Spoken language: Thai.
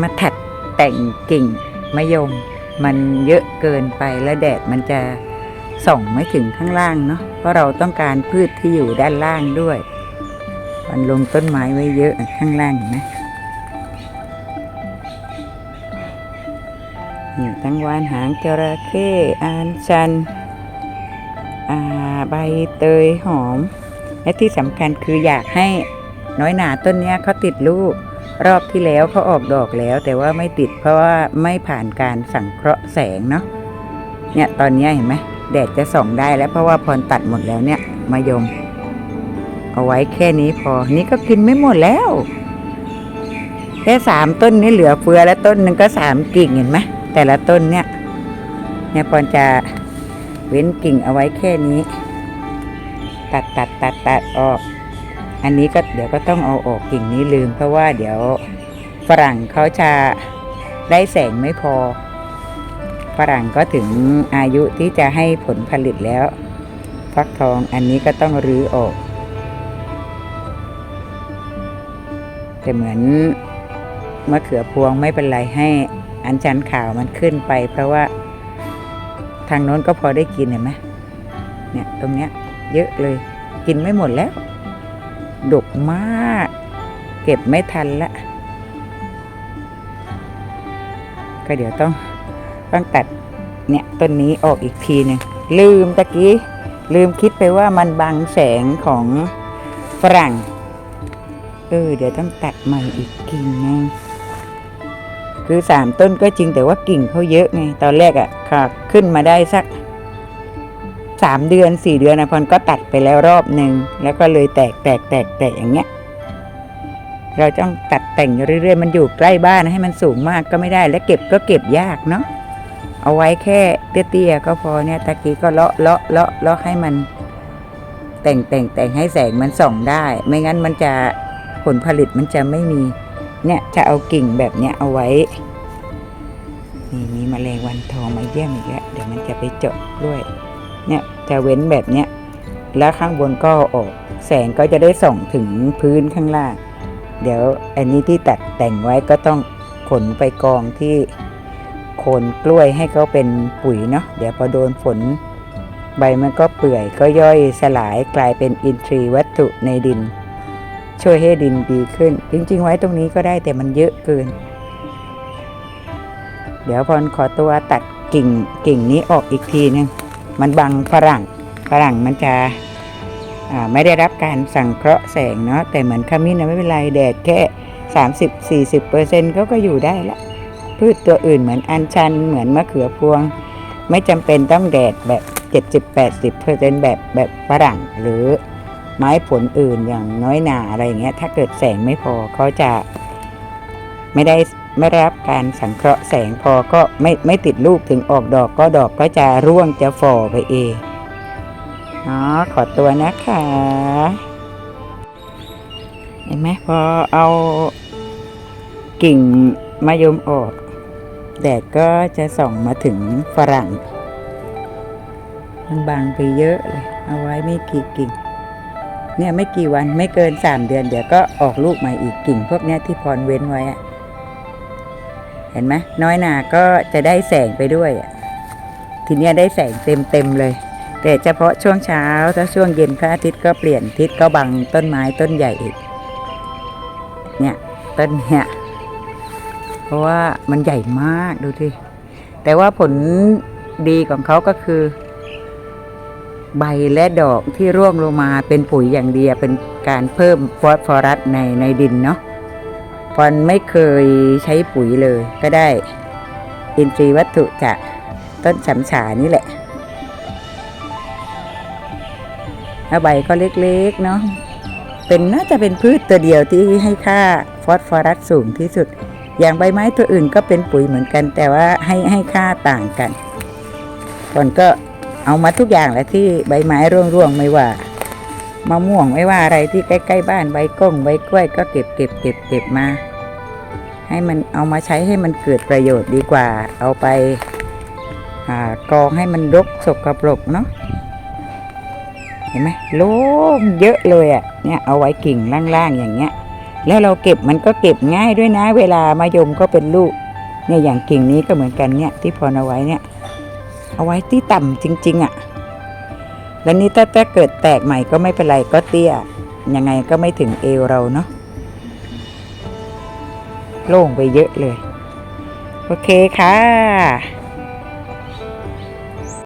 มาถัดแต่งกิ่งมะยม มันเยอะเกินไปแล้วแดดมันจะส่องไม่ถึงข้างล่างเนาะเพราะเราต้องการพืชที่อยู่ด้านล่างด้วยมันลงต้นไม้ไว้เยอะข้างล่างนไหมนี่ทั้งวานหางจระเข้อานชันอาใบเตยหอม และที่สำคัญคืออยากให้น้อยหนาต้นนี้เขาติดลูก รอบที่แล้วเขาออกดอกแล้วแต่ว่าไม่ติดเพราะว่าไม่ผ่านการสังเคราะห์แสงเนาะเนี่ยตอนนี้เห็นไหมแดดจะส่องได้แล้วเพราะว่าพรตัดหมดแล้วเนี่ยมายม เอาไว้แค่นี้พอนี่ก็กินไม่หมดแล้ว แค่สามต้นนี้เหลือเฟือแล้วต้นหนึ่งก็สามกิ่งเห็นไหมแต่ละต้นเนี่ย เนี่ยพรจะเว้นกิ่งเอาไว้แค่นี้ ตัดตัดตัดตัดออก อันนี้ก็เดี๋ยวก็ต้องเอาออกกิ่งนี้ลืม เพราะว่าเดี๋ยวฝรั่งเขาจะได้แสงไม่พอ ฝรั่งก็ถึงอายุที่จะให้ผลผลิตแล้ว ฟักทองอันนี้ก็ต้องรื้อออก แต่เหมือนมะเขือพวงไม่เป็นไรให้อันชันขาวมันขึ้นไป เพราะว่าทางโน้นก็พอได้กินเห็นไหมเนี่ยตรงเนี้ยเยอะเลยกินไม่หมดแล้ว ดกมาก เก็บไม่ทันละ ก็เดี๋ยวต้องต้องตัดเนี่ยต้นนี้ออกอีกทีหนึ่งลืมตะกี้ ลืมคิดไปว่ามันบังแสงของฝรั่ง เออ เดี๋ยวต้องตัดใหม่อีกกิ่งนึงคือสามต้นก็จริงแต่ว่ากิ่งเขาเยอะไง ตอนแรกอะ่ะค่ะขึ้นมาได้สัก สามเดือนสี่เดือนนะพรก็ตัดไปแล้วรอบหนึ่งแล้วก็เลยแตกแตกแตกแตกอย่างเงี้ยเราต้องตัดแต่งเรื่อยๆ มันอยู่ใกล้บ้านให้มันสูงมากก็ไม่ได้ และเก็บก็เก็บยากเนาะเอาไว้แค่เตี้ยๆก็พอเนี่ยตะกี้ก็เลาะเลาะเลาะเลาะให้มัน แต่งแต่งแต่งให้แสงมันส่องได้ ไม่งั้นมันจะผลผลิตมันจะไม่มี เนี่ยจะเอากิ่งแบบเนี้ยเอาไว้ นี่มีแมลงวันทองมาเยี่ยมอีกแล้วเดี๋ยวมันจะไปเจาะด้วย เนี่ยจะเว้นแบบเนี้ยแล้วข้างบนก็ออก แสงก็จะได้ส่องถึงพื้นข้างล่าง เดี๋ยวอันนี้ที่ตัดแต่งไว้ก็ต้องขนไปกองที่โคนกล้วยให้เขาเป็นปุ๋ยเนาะเดี๋ยวพอโดนฝนใบมันก็เปื่อยก็ย่อยสลายกลายเป็นอินทรีย์วัตถุในดิน ช่วยให้ดินดีขึ้น จริง ๆ ไว้ตรงนี้ก็ได้แต่มันเยอะเกิน เดี๋ยวพรขอตัวตัดกิ่งกิ่งนี้ออกอีกทีนึง มันบังฝรั่งฝรั่งมันจะไม่ได้รับการสั่งเคราะห์แสงเนาะแต่เหมือนขมิ้นนะไม่เป็นไรแดดแค่ 30-40เปอร์เซ็นต์เขาก็อยู่ได้ละพืชตัวอื่นเหมือนอัญชันเหมือนมะเขือพวง ไม่จำเป็นต้องแดดแบบ 70-80เปอร์เซ็นต์แบบแบบฝรั่งหรือไม้ผลอื่นอย่างน้อยหนาอะไรอย่างเงี้ยถ้าเกิดแสงไม่พอเขาจะไม่ได้ ไม่รับการสังเคราะห์แสงพอก็ไม่ไม่ติดลูกถึงออกดอกก็ดอกก็จะร่วงจะฝ่อไปเองเนาะขอตัวนะคะ เห็นไหมพอเอากิ่งมะยมออกแดดก็จะส่องมาถึงฝรั่งมันบางไปเยอะเลย เอาไว้ไม่กี่กิ่ง เนี่ยไม่กี่วันไม่เกินสามเดือน เดี๋ยวก็ออกลูกใหม่อีกกิ่ง พวกเนี้ยที่พรเว้นไว้อะ เห็นไหมน้อยหนาก็จะได้แสงไปด้วย ทีนี้ได้แสงเต็มเต็มๆเลย แต่เฉพาะช่วงเช้าถ้าช่วงเย็นพระอาทิตย์ก็เปลี่ยนทิศก็บังต้นไม้ต้นใหญ่อีกเนี่ยต้นเนี่ยเพราะว่ามันใหญ่มากดูที่แต่ว่าผลดีของเขาก็คือ ใบและดอกที่ร่วงลงมาเป็นปุ๋ยอย่างเดียเป็นการเพิ่มฟอสฟอรัสในในดินเนาะ ฟอนไม่เคยใช้ปุ๋ยเลยก็ได้ อินทรีย์วัตถุจากต้นฉำฉานี่แหละแล้วใบก็เล็กๆเนาะเป็นน่าจะเป็นพืชตัวเดียวที่ให้ค่าฟอสฟอรัสสูงที่สุด อย่างใบไม้ตัวอื่นก็เป็นปุ๋ยเหมือนกัน แต่ว่าให้ให้ค่าต่างกันฟอนก็เอามาทุกอย่างแหละที่ใบไม้ร่วงๆไม่ว่า มะม่วงไม่ว่าอะไรที่ใกล้ ๆ บ้านใบก้งใบกล้วยก็เก็บเก็บเก็บเก็บมา ให้มันเอามาใช้ให้มันเกิดประโยชน์ดีกว่า เอาไปอกองให้มันรกสกปรกเนาะเห็นไหมโล่งเยอะเลยอะ่ะเนี่ยเอาไว้กิ่งล่างๆอย่างเงี้ย แล้วเราเก็บมันก็เก็บง่ายด้วยนะ เวลามายมก็เป็นลูกเนี่ยอย่างกิ่งนี้ก็เหมือนกันเนี่ยที่พรเอาไว้เนี่ย เอาไว้ที่ต่ำจริง ๆอะ่ะ แล้วนี่ถ้าถ้าเกิดแตกใหม่ก็ไม่เป็นไรก็เตี้ย ยังไงก็ไม่ถึงเอวเราเนาะโล่งไปเยอะเลย โอเคค่ะ